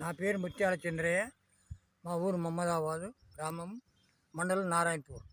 నా పేరు ముత్యాల చంద్రయ్య మా ఊరు మహమ్మదాబాదు గ్రామం మండలం నారాయణపూర్.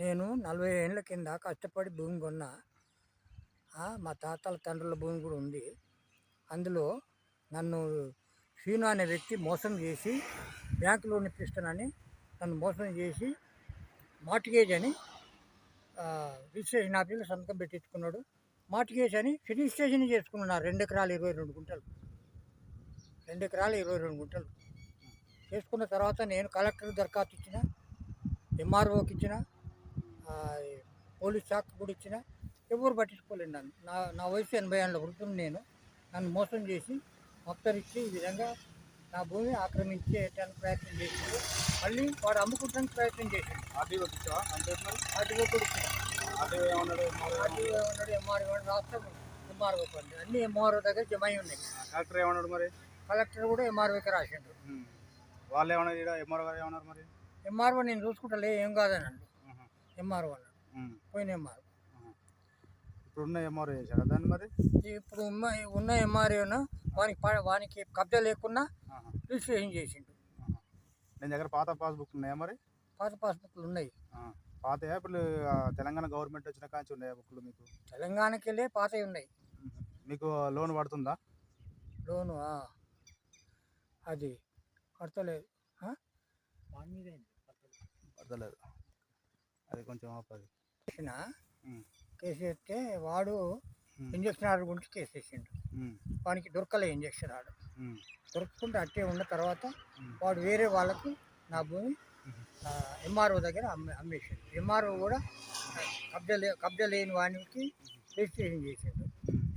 నేను నలభై ఏళ్ళ కింద కష్టపడి భూమి కొన్నా మా తాతల తండ్రుల భూమి కూడా ఉంది. అందులో నన్ను శ్రీను అనే వ్యక్తి మోసం చేసి బ్యాంకు లోన్ ఇప్పిస్తానని నన్ను మోసం చేసి మార్టిగేజ్ అని రిజిస్ట్రేషన్ ఆఫీస్లో సంతకం పెట్టించుకున్నాడు. మార్టిగేజ్ అని రిజిస్ట్రేషన్ చేసుకున్నాను రెండు ఎకరాలు ఇరవై రెండు గుంటలు. రెండు ఎకరాలు ఇరవై రెండు గుంటలు. చేసుకున్న తర్వాత నేను కలెక్టర్ దరఖాస్తు ఇచ్చిన ఎంఆర్ఓకి ఇచ్చిన పోలీస్ శాఖ కూడా ఇచ్చిన. ఎవరు పట్టించుకోలేదు నన్ను. నా నా వయసు ఎనభై ఏళ్ళ వృద్ధులు నేను. నన్ను మోసం చేసి మొత్తరిచ్చి ఈ విధంగా నా భూమి ఆక్రమించేటానికి ప్రయత్నం చేసిండు మళ్ళీ వాడు అమ్ముకుంటానికి ప్రయత్నం చేసిండు ఆర్టీఓకి ఇచ్చావా? అంతే మరి? ఆర్టీఓ కూడా రాష్ట్రం ఎంఆర్ఓ పండి అన్ని ఎంఆర్ఓ దగ్గర జమ అయి ఉన్నాయి కలెక్టర్ ఏమన్నాడు మరి కలెక్టర్ కూడా ఎంఆర్ఓకి రాసిండు. వాళ్ళు ఏమన్నారు ఈడ ఎంఆర్ఓ గారు ఏమన్నారు మరి ఎంఆర్ఓ నేను చూసుకుంటలే ఏం కాదని. ఎంఆర్ఓ అన్నాడు. పోయిన ఎంఆర్ఓ. ఇప్పుడున్న ఎంఆర్ఓ చేశాడా దాన్ని మరి ఇప్పుడు ఉన్న ఉన్న ఎంఆర్ఓను వానికి వానికి కబ్జా లేకున్నా ఆహా. రిజిస్ట్రేషన్ చేసిండు. నేను దగ్గర పాత పాస్బుక్ ఉన్నాయా మరి పాత పాస్బుక్లు ఉన్నాయి. పాత ఇప్పుడు తెలంగాణ గవర్నమెంట్ వచ్చిన కాంచి ఉన్నాయా బుక్లు మీకు తెలంగాణకి వెళ్ళే పాతవి ఉన్నాయి. మీకు లోన్ పడుతుందా లోను. అది కడతలేదు? పడతలేదు అది కొంచెం ఆపది. కేసు వేస్తే వాడు. ఇంజక్షన్ ఆర్డర్ గురించి కేసు వేసిండు. వానికి దొరకలే ఇంజక్షన్ ఆర్డర్. దొరుకుతుంటే అట్టే ఉన్న తర్వాత. వాడు వేరే వాళ్ళకు నా భూమి ఎంఆర్ఓ దగ్గర అమ్మే అమ్మేసిండు. ఎంఆర్ఓ కూడా కబ్జా లే కబ్జా లేని వానికి రిజిస్ట్రేషన్ చేసిండు.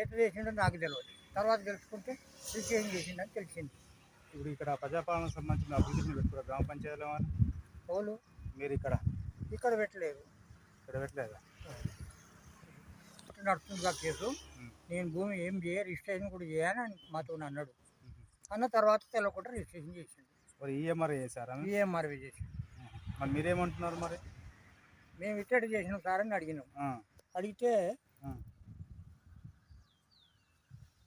ఎట్లా చేసిండో నాకు తెలియదు తర్వాత తెలుసుకుంటే రిజిస్ట్రేషన్ చేసిండని తెలిసింది. ఇప్పుడు ఇక్కడ ప్రజాపాలన సంబంధించిన అభివృద్ధిని పెట్టుకున్నారు గ్రామ పంచాయతీలో? వాళ్ళు మీరు ఇక్కడ? ఇక్కడ పెట్టలేదు. ఇక్కడ పెట్టలేదా? నడుస్తుందిగా కేసు. నేను భూమి ఏం చేయ రిజిస్ట్రేషన్ కూడా చేయని అని మాతో అన్నాడు. అన్న తర్వాత తెలియకుండా రిజిస్ట్రేషన్ చేసిండు. మరి ఈఎంఆర్ చేశారా? మీరు? ఈఎంఆర్వి చేసిండు. మరి మీరేమంటున్నారు మరి? మేము ఇట్టడి చేసినాం అని అడిగినాం. అడిగితే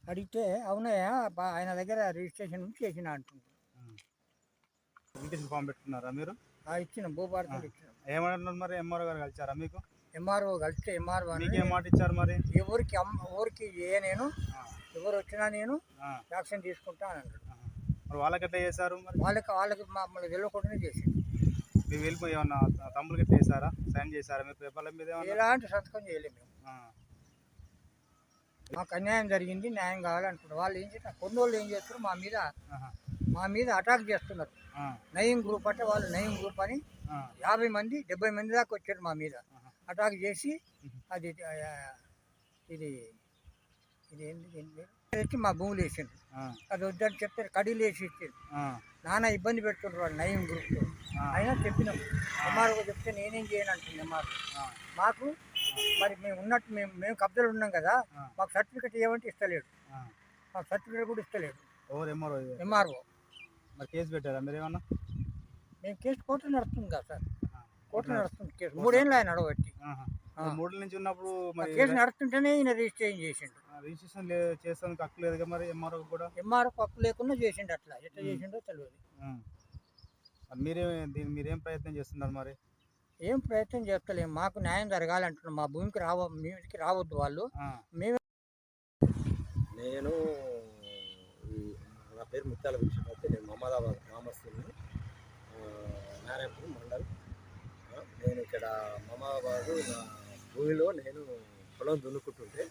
అడిగితే అవునయ్యా బా- ఆయన దగ్గర రిజిస్ట్రేషన్ చేసిన అంటుంది. ఇంటికి ఫామ్ పెట్టుకున్నారా మీరు? ఆ ఇచ్చిన భూభారతం ఇచ్చినాం. ఏమంటున్నారు మరి? ఎంఆర్ఓ గారు కలిసారా మీకు? ఎంఆర్ఓ కలిస్తే ఎంఆర్ఓ మీకేం మాట ఇచ్చారు మరి? ఎవరికి ఎవరికి ఏ నేను ఎవరు వచ్చినా నేను యాక్షన్ తీసుకుంటా అని అన్నాడు. మరి వాళ్ళకి ఎట్లా చేశారు మరి? వాళ్ళకి వాళ్ళకి మమ్మల్ని తెలియకుండానే చేసింది మీరు వెళ్ళిపోయి ఏమన్నా తమ్ములకి ఎట్లా చేశారా? సైన్ చేశారా? మీరు పేపర్ల మీద ఎలాంటి సంతకం చేయలేము మేము. మాకు అన్యాయం జరిగింది న్యాయం కావాలనుకుంటున్నారు వాళ్ళు ఏం చేస్తారు? కొన్ని వాళ్ళు ఏం చేస్తారు? మా మీద మా మీద అటాక్ చేస్తున్నారు. నయం గ్రూప్ అంటే వాళ్ళు నయం గ్రూప్ అని యాభై మంది డెబ్బై మంది దాకా వచ్చారు మా మీద. అటాక్ చేసి అది ఇది ఇది ఏంటి మా భూములు వేసిండు అది వద్దని చెప్తే కడీలు వేసి ఇచ్చిండు ఆ, నానా ఇబ్బంది పెడుతుండ్రు వాళ్ళు నయం గ్రూప్తో ఆ, అయినా చెప్పినాం. ఎంఆర్ఓ చెప్తే నేనేం చేయను అంటుంది ఎంఆర్ఓ. మాకు మరి మేము ఉన్నట్టు మేము మేము కబ్జాలు ఉన్నాం కదా. మాకు సర్టిఫికెట్ ఇవ్వమంటే ఇస్తలేడు. మాకు సర్టిఫికెట్ కూడా ఇస్తలేడు. ఎవరు ఎంఆర్ఓ మరి కేసు పెట్టారా మీరు ఏమన్నా? మేము కేసు కోర్టు నడుస్తుంది కదా సార్. కోర్టు నడుస్తుంది కేసు. మూడేళ్ళు ఆయన. మరి మూడు నుంచి ఉన్నప్పుడు మరి కేసు నడుస్తుంటేనే ఈయన రిజిస్ట్రేషన్ చేసిండు. ఆ, రిజిస్ట్రేషన్ చేస్తానికి హక్కు లేదు మరి ఎంఆర్ఓ కూడా? ఎంఆర్ఓ పప్పు లేకుండా చేసిండు అట్లా. ఎట్లా చేసిండో తెలియదు. మరి మీరే దీని మీరేం ప్రయత్నం చేస్తున్నారు మరి? ఏం ప్రయత్నం చేస్తలేము మాకు న్యాయం జరగాలంటున్నాం మా భూమికి రావ మీదికి రావద్దు వాళ్ళు. మేము నేను ఈ- నా పేరు ముత్యాల విషయమైతే నేను మహమ్మదాబాద్ గ్రామస్తుని. ఆ, నారాయణపూర్ మండల్. నేను ఇక్కడ మహమ్మదాబాద్ నా భూమిలో నేను పొలం దున్నుకుంటుంటే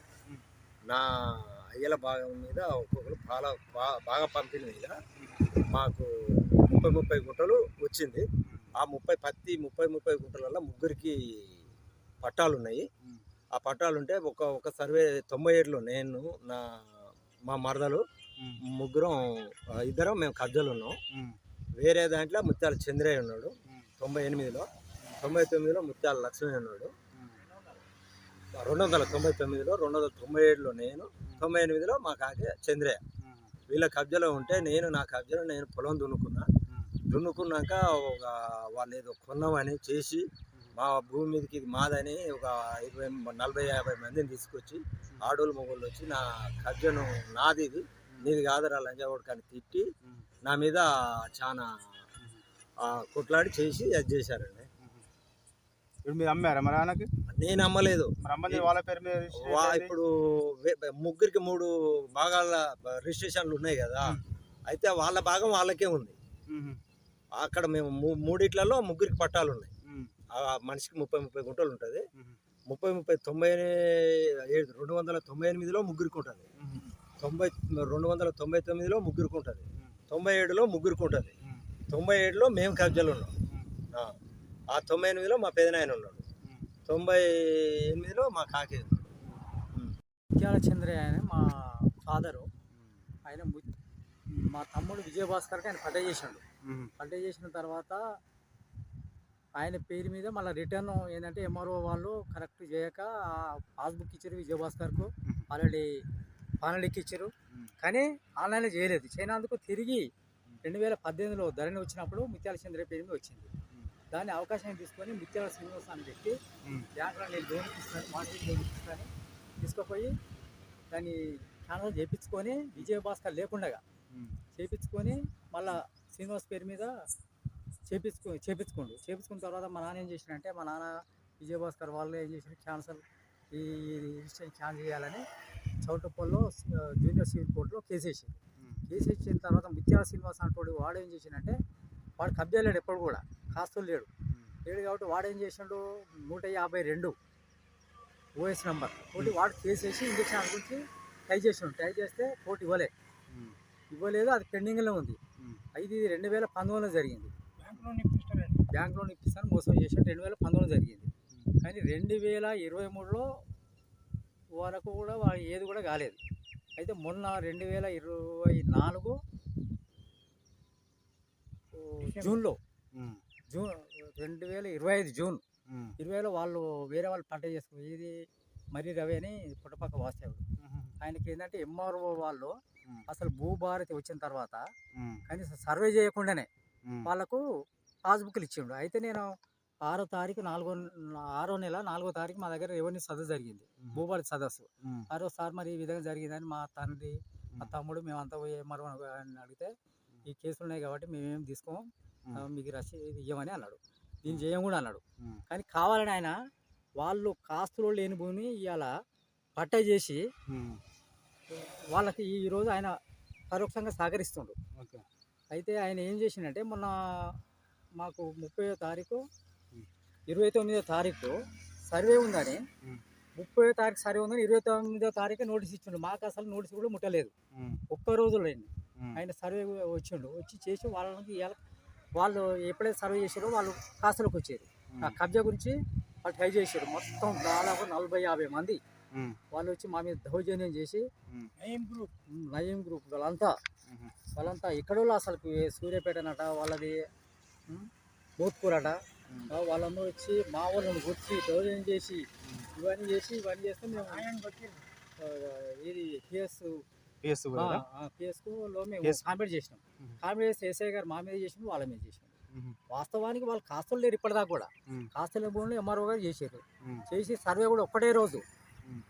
నా అయ్యల భాగం మీద ఒక్కొక్కరు బాగా బాగా పంపిణీ మీద మాకు ముప్పై ముప్పై గుంటలు వచ్చింది. ఆ ముప్పై పత్తి ముప్పై ముప్పై గుంటలలో ముగ్గురికి పట్టాలు ఉన్నాయి ఆ పట్టాలు ఉంటే ఒక ఒక సర్వే తొంభై ఏడులో నేను నా మా మరదలు ముగ్గురం ఇద్దరం మేము కజ్జలు ఉన్నాం వేరే దాంట్లో ముత్యాల చంద్రయ్య ఉన్నాడు. తొంభై ఎనిమిదిలో తొంభై తొమ్మిదిలో ముత్యాల లక్ష్మీ ఉన్నాడు. రెండు వందల తొంభై తొమ్మిదిలో రెండు వందల తొంభై ఏడులో నేను తొంభై ఎనిమిదిలో మా కాకి చంద్రయ్య. వీళ్ళ కబ్జాలో ఉంటే నేను నా కబ్జాలో నేను పొలం దున్నుకున్నా. దున్నుకున్నాక ఒక వాళ్ళు ఏదో కొన్నామని చేసి మా భూమి మీదకి ఇది మాదని ఒక ఇరవై నలభై యాభై మందిని తీసుకొచ్చి ఆడోళ్ళు మొగోళ్ళు వచ్చి నా కబ్జను నాది ఇది నీది కాదురా లంజాగోడు తిట్టి నా మీద చాలా కొట్లాడి చేసి అది చేశారండి. ఇప్పుడు మీరు అమ్మారా మరి ఆయనకి? నేను అమ్మలేదు వాళ్ళ పేరు మీద. ఇప్పుడు ముగ్గురికి మూడు భాగాల రిజిస్ట్రేషన్లు ఉన్నాయి కదా అయితే వాళ్ళ భాగం వాళ్ళకే ఉంది. అక్కడ మేము మూడిట్లలో ముగ్గురికి పట్టాలు ఉన్నాయి మనిషికి ముప్పై ముప్పై గుంటలు ఉంటుంది. ముప్పై ముప్పై తొంభై ఏడు రెండు వందల తొంభై ఎనిమిదిలో ముగ్గురికి ఉంటుంది. తొంభై రెండు వందల తొంభై తొమ్మిదిలో ముగ్గురికి ఉంటుంది తొంభై ఏడులో ముగ్గురికి ఉంటుంది. తొంభై ఏడులో మేము కబ్జాలు ఉన్నాం. ఆ. తొంభై ఎనిమిదిలో మా పెదనాయన ఉన్నాడు. తొంభై ఎనిమిదిలో మా కాకి. ముత్యాల చంద్రయ్య ఆయన మా ఫాదరు ఆయన ము- మా తమ్ముడు విజయభాస్కర్కి ఆయన పట్ట చేసిండు. మ్మ్. పట్ట చేసిన తర్వాత ఆయన పేరు మీద మళ్ళీ రిటర్న్ ఏంటంటే ఎంఆర్ఓ వాళ్ళు కరెక్ట్ చేయక ఆ పాస్బుక్ ఇచ్చారు విజయభాస్కర్కు. ఆల్రెడీ పానలిక్ ఇచ్చారు మ్మ్. కానీ ఆన్లైన్లో చేయలేదు. చేయనందుకు తిరిగి రెండు వేల పద్దెనిమిదిలో ధరణి వచ్చినప్పుడు ముత్యాల చంద్రయ్య పేరు మీద వచ్చింది. దాన్ని అవకాశం తీసుకొని ముత్యాల శ్రీనివాస్ అని పెట్టి. బ్యాంకులో నేను లోన్ ఇస్తాను మార్కెట్ లోన్ ఇస్తాను తీసుకుపోయి దాన్ని ఛానల్ చేయించుకొని విజయభాస్కర్ లేకుండగా మ్మ్. చేపించుకొని మళ్ళా శ్రీనివాస్ పేరు మీద చేపించుకో చేపించుకోండు చేపించుకున్న తర్వాత మా నాన్న ఏం చేసినంటే మా నాన్న విజయభాస్కర్ వాళ్ళు ఏం చేసిన క్యాన్సర్ ఈ రిజిస్ట్రేషన్ క్యాన్సల్ చేయాలని చౌటప్పల్లో జూనియర్ సివిల్ కోర్టులో కేసు వేసింది. కేసు ఇచ్చిన తర్వాత ముత్యాల శ్రీనివాస్ అంటోడు వాడు ఏం చేసిండంటే వాడు కబ్జా లేడు ఎప్పుడు కూడా కాస్తులు లేడు. లేడు కాబట్టి వాడు ఏం చేసిండు? నూట యాభై రెండు ఓఎస్ నెంబర్. కోటి వాడు కేసు వేసి ఇంజక్షన్ గురించి ట్రై చేసిండు. ట్రై చేస్తే కోర్టు ఇవ్వలే. ఇవ్వలేదు అది పెండింగ్లో ఉంది. ఇది రెండు వేల పంతొమ్మిదిలో జరిగింది. బ్యాంక్ లోన్ ఇప్పిస్తాను మోసం చేసి రెండు వేల పంతొమ్మిది జరిగింది. కానీ రెండు వేల ఇరవై మూడులో వరకు కూడా ఏది కూడా కాలేదు. అయితే మొన్న రెండు వేల ఇరవై నాలుగు ఓ, జూన్లో. జూన్ రెండు వేల ఇరవై ఐదు జూన్. ఇరవైలో వాళ్ళు వేరే వాళ్ళు పంట చేసుకుని ఇది మర్రి రవి అని పుట్టపక్క వాస్తవుడు మ్మ్. ఆయనకి ఏంటంటే ఎంఆర్ఓ వాళ్ళు. అసలు భూభారతి వచ్చిన తర్వాత. కనీసం సర్వే చేయకుండానే. వాళ్ళకు పాస్బుక్లు ఇచ్చిండు అయితే నేను ఆరో తారీఖు నాలుగో ఆరో నెల నాలుగో తారీఖు మా దగ్గర రెవెన్యూ సదస్సు జరిగింది. భూపాలి సదస్సు. ఆరో సార్ మరి ఈ విధంగా జరిగిందని మా తండ్రి మా తమ్ముడు మేమంతా పోయి మరో అని అడిగితే ఈ కేసులు ఉన్నాయి కాబట్టి మేమేం తీసుకోము మీకు రసీదు ఇవ్వమని అన్నాడు దీన్ని చేయం కూడా అన్నాడు. కానీ కావాలని ఆయన వాళ్ళు కాస్తులో లేని భూమిని ఇవాళ పట్ట చేసి. వాళ్ళకి ఈ రోజు ఆయన పరోక్షంగా సహకరిస్తుండు ఓకే అయితే ఆయన ఏం చేసిండంటే మొన్న మాకు ముప్పై తారీఖు. ఇరవై తొమ్మిదో తారీఖు సర్వే ఉందని. ముప్పై తారీఖు సర్వే ఉందని ఇరవై తొమ్మిదో తారీఖు నోటీస్ ఇచ్చిండు మాకు అసలు నోటీస్ కూడా ముట్టలేదు. ఒక్క రోజులో. ఆయన సర్వే వచ్చిండు వచ్చి చేసి వాళ్ళకి ఇవాళ వాళ్ళు ఎప్పుడైతే సర్వే చేసారో వాళ్ళు కాసులకు వచ్చారు. ఆ కబ్జా గురించి వాళ్ళు ట్రై చేశారు. మొత్తం దాదాపు నలభై యాభై మంది. వాళ్ళు వచ్చి మా మీద దౌర్జన్యం చేసి. నయీం గ్రూప్. నయీం గ్రూప్ వాళ్ళంతా. వాళ్ళంతా ఎక్కడో అసలు సూర్యాపేటనట వాళ్ళది. ఆ, వాళ్ళందరూ వచ్చి మా వాళ్ళని గుర్చి దౌర్జన్యం చేసి ఇవన్నీ చేసి ఇవన్నీ చేస్తే మేము ఇది పిఎస్ పిఎస్ మేము. కాంపేట్ చేసినాం. కాంపేట్ చేస్తే ఎస్ఐ గారు మా మీద చేసినాం వాళ్ళ మీద చేసినాం. వాస్తవానికి వాళ్ళు కాస్తులు లేరు ఇప్పటిదాకా కూడా. కాస్తుల భూములు ఎంఆర్ఓ గారు మ్మ్. చేసి సర్వే కూడా ఒకటే రోజు.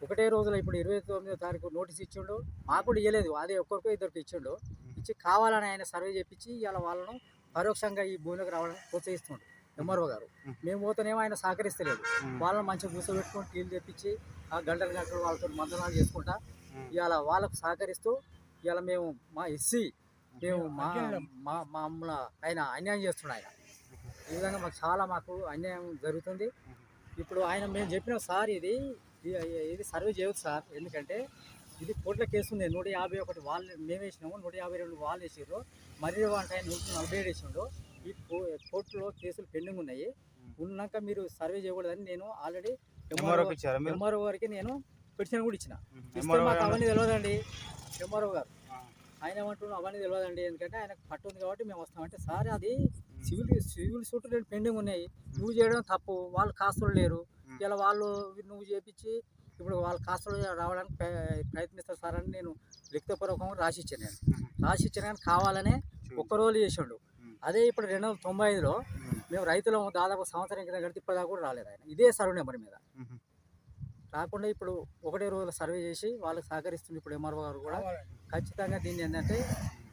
ఒకటే రోజులో ఇప్పుడు ఇరవై తొమ్మిదో తారీఖు నోటీస్ ఇచ్చిండు మాకు కూడా ఇవ్వలేదు అదే ఒక్కరికో ఇద్దరికి ఇచ్చిండు ఇచ్చి కావాలని ఆయన సర్వే చేపించి ఇలా వాళ్ళను పరోక్షంగా ఈ భూమిలోకి రావాలని ప్రోత్సహిస్తుండు ఎంఆర్ఓ గారు మ్మ్. పోతేనేమో ఆయన సహకరిస్తలేదు. వాళ్ళని మంచిగా కూర్చోబెట్టుకొని టీలు తెప్పించి ఆ గంటలు గంటలు వాళ్ళతో మందనాలు చేసుకుంటా. ఇవాళ వాళ్ళకు సహకరిస్తూ ఇవాళ మేము మా ఎస్సీ మేము మా మా మా అమ్మల ఆయన అన్యాయం చేస్తున్నాడు ఆయన. ఈ విధంగా మాకు చాలా మాకు అన్యాయం జరుగుతుంది. ఇప్పుడు ఆయన మేము చెప్పిన సార్ ఇది ఇది- సర్వే చేయొచ్చు సార్. ఎందుకంటే ఇది కోట్ల కేసు ఉంది. నూట యాభై ఒకటి వాళ్ళు మేము వేసినాము. నూట యాభై రెండు వాళ్ళు వేసారు మరి అంటే ఆయన నూట నలభై ఏడు వేసిండు. ఈ కోర్టులో కేసులు పెండింగ్ ఉన్నాయి. ఉన్నాక మీరు సర్వే చేయకూడదని నేను ఆల్రెడీ ఎంఆర్ఓ గారికి నేను పిటిషన్ కూడా ఇచ్చిన. ఇస్తే మాకు గారు అవన్నీ తెలియదండి ఎంఆర్ఓ గారు. ఆయన ఏమంటున్నాడు అవన్నీ తెలియదండి ఎందుకంటే ఆయనకు పట్టు ఉంది కాబట్టి మేము వస్తామంటే సార్ అది సివిల్ సివిల్ సూట్ రెండు పెండింగ్ ఉన్నాయి. నువ్వు చేయడం తప్పు. వాళ్ళు కాస్తులు లేరు. ఇలా వాళ్ళు నువ్వు చేపించి ఇప్పుడు వాళ్ళ కాస్తులు రావడానికి ప్రయ- ప్రయత్నిస్తారు సార్ అని నేను లిఖితపూర్వకంగా రాసి ఇచ్చాను నేను. రాసి ఇచ్చాను కానీ కావాలనే చూ- ఒక్క రోజు చేసిండు. అదే ఇప్పుడు రెండు వందల తొంభై ఐదులో మేము. రైతులం దాదాపు సంవత్సరం కింద కడితే ఇప్పటిదాకా కూడా రాలేదు ఆయన. ఇదే సర్వ్ నెంబర్ మీద. రాకుండా ఇప్పుడు ఒకటే రోజుల సర్వే చేసి వాళ్ళకి సహకరిస్తుంది ఇప్పుడు ఎంఆర్ఓ గారు కూడా. ఖచ్చితంగా దీన్ని ఏంటంటే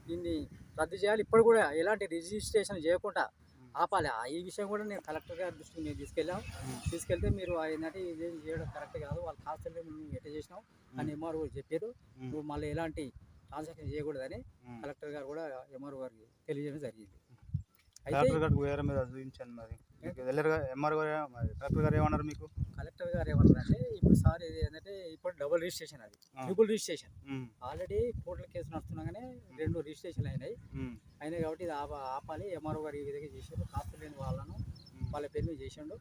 దీన్ని రద్దు చేయాలి. ఇప్పుడు కూడా ఎలాంటి రిజిస్ట్రేషన్ చేయకుండా ఆపాలి. ఆ ఈ విషయం కూడా నేను కలెక్టర్ గారి దృష్టికి మేము తీసుకెళ్ళాం. తీసుకెళ్తే మీరు ఏంటంటే ఇదేం చేయడం కరెక్ట్ కాదు. వాళ్ళు కాస్త మేము ఎట్ట చేసినాం అని ఎంఆర్ఓ చెప్పారు. నువ్వు మళ్ళీ ఎలాంటి ట్రాన్సాక్షన్ చేయకూడదని. కలెక్టర్ గారు కూడా ఎంఆర్ఓ గారికి తెలియజేయడం జరిగింది. అయితే మీకు వెళ్ళారుగా ఎంఆర్ గారు కలెక్టర్ గారు ఏమన్నారు మీకు కలెక్టర్ గారు ఏమన్నారంటే ఇప్పుడు సార్ ఇది ఏంటంటే ఇప్పుడు డబుల్ రిజిస్ట్రేషన్ అది. Triple registration. ఆల్రెడీ కోర్టుల కేసు నడుస్తున్నాగానే రెండు రిజిస్ట్రేషన్లు అయినాయి. అయినాయి కాబట్టి ఇది ఆప ఆపాలి ఎంఆర్ఓ గారు ఈ విధంగా చేసారు కాస్త లేని వాళ్ళను. వాళ్ళ పేరు మీద చేసిండు.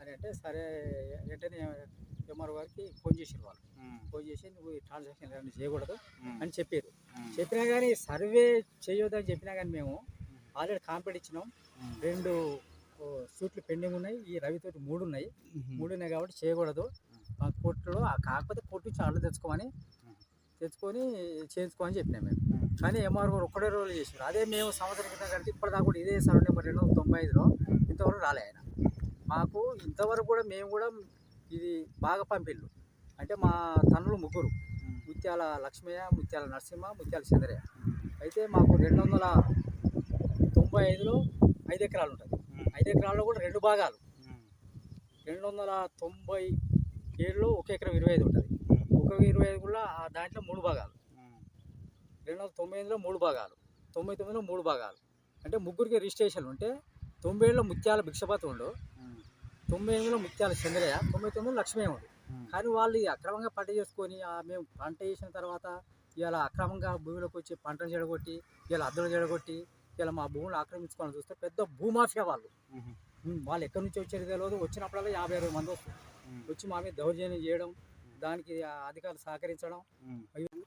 అని అంటే సరే వెంటనే ఎంఆర్ఓ గారికి ఫోన్ చేసారు వాళ్ళు. ఫోన్ చేసి నువ్వు ఈ ట్రాన్సాక్షన్ ఏమైనా చేయకూడదు. అని చెప్పారు. చెప్పినా కానీ సర్వే చేయొద్దని చెప్పినా కానీ మేము ఆల్రెడీ కాంప్లీట్ ఇచ్చినాం. రెండు ఓ, సూట్లు పెండింగ్ ఉన్నాయి ఈ రవితోటి మూడు ఉన్నాయి. మూడు ఉన్నాయి కాబట్టి చేయకూడదు. ఆ కోర్టులో ఆ కాకపోతే కోర్టు నుంచి ఆర్డర్ తెచ్చుకోమని తెచ్చుకొని చేయించుకోమని చెప్పినాం మేము. కానీ ఎంఆర్ గారు ఒక్కడే రోజులు చేసారు అదే మేము సంవత్సరం క్రితం కడితే ఇప్పటిదాకా కూడా ఇదే సర్వే నెంబర్ రెండు వందల తొంభై ఐదులో ఇంతవరకు రాలే ఆయన. మాకు ఇంతవరకు కూడా మేము కూడా ఇది బాగా పంపిళ్ళు. అంటే మా తనులు ముగ్గురు. ముత్యాల లక్ష్మయ్య ముత్యాల నరసింహ ముత్యాల చంద్రయ్య అయితే మాకు రెండు వందల తొంభై ఐదులో ఐదు ఎకరాలు ఉంటుంది. ఐదు ఎకరాల్లో కూడా రెండు భాగాలు. రెండు వందల తొంభై ఏడులో ఒక ఎకరం ఇరవై ఐదు ఉంటుంది ఒక ఇరవై ఐదు కూడా ఆ దాంట్లో మూడు భాగాలు. రెండు వందల తొంభై ఎనిమిదిలో మూడు భాగాలు తొంభై తొమ్మిదిలో మూడు భాగాలు అంటే ముగ్గురికి రిజిస్ట్రేషన్ ఉంటే తొంభై ఏడులో ముత్యాల భిక్షపతి ఉండు. తొంభై ఎనిమిదిలో ముత్యాల చంద్రయ్య తొంభై తొమ్మిదిలో లక్ష్మీ ఉండు. కానీ వాళ్ళు అక్రమంగా పంట చేసుకొని మేము పంట చేసిన తర్వాత ఇలా అక్రమంగా భూమిలోకి వచ్చి పంటను చెడగొట్టి ఇలా అద్దలు చెడగొట్టి ఇలా మా భూములు ఆక్రమించుకోవాలని చూస్తే పెద్ద భూమాఫియా వాళ్ళు. వాళ్ళు ఎక్కడి నుంచి వచ్చేది తెలియదు వచ్చినప్పుడల్లా యాభై అరవై మంది వస్తారు. వచ్చి మా మీద దౌర్జన్యం చేయడం దానికి అధికారులు సహకరించడం.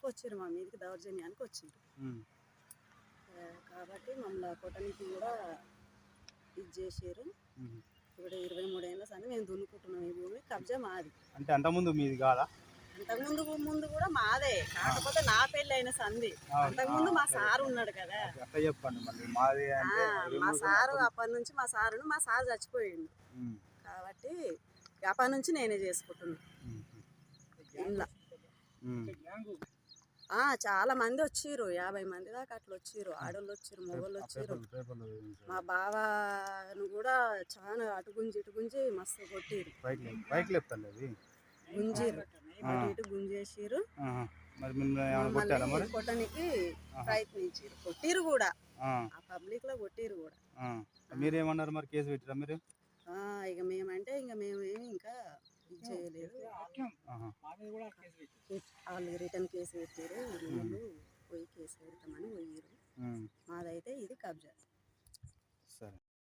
వచ్చారు మా మీదకి దౌర్జన్యానికి వచ్చారు మ్మ్. కాబట్టి మమ్మల్ని కొట్టడానికి కూడా ఇది చేసారు. ఇప్పుడు ఇరవై మూడు ఏళ్ళ సంది మేము దున్నుకుంటున్నాం ఈ భూమి. కబ్జా మాది. అంటే అంతకుముందు మీది కాదా? అంతకుముందు ముందు కూడా మాదే. కాకపోతే నా పెళ్ళి అయిన సంది అంతకుముందు మా సారు ఉన్నాడు కదా. చెప్పండి మా సారు అప్పటి నుంచి మా సారును మా సారు చచ్చిపోయిండు. కాబట్టి అప్పటి నుంచి నేనే. ఆ, చాలా మంది వచ్చిర్రు. యాభై మంది దాకా అట్లా వచ్చిర్రు. ఆడోళ్ళు వచ్చిర్రు మొగోళ్ళు వచ్చిర్రు. మా బావను కూడా చాలా అటు గుంజి ఇటు గుంజి మస్తు కొట్టిరు గుంజిరు అటు ఇటు గుంజేసిరు. మరి మిమ్మల్ని కొట్టనికి ప్రయత్నించారు కొట్టిరు కూడా. ఆ, పబ్లిక్లో కొట్టిరు కూడా. మీరేమన్నారు మరి కేసు పెట్టారా మీరు? ఇక మేమంటే ఇక మేమేమి ఇంకా చేయలేదు. వాళ్ళు రిటర్న్ కేసు పెట్టారు వీళ్ళు పోయి కేసు పెడతామని పోయిరు. మాదైతే ఇది కబ్జా.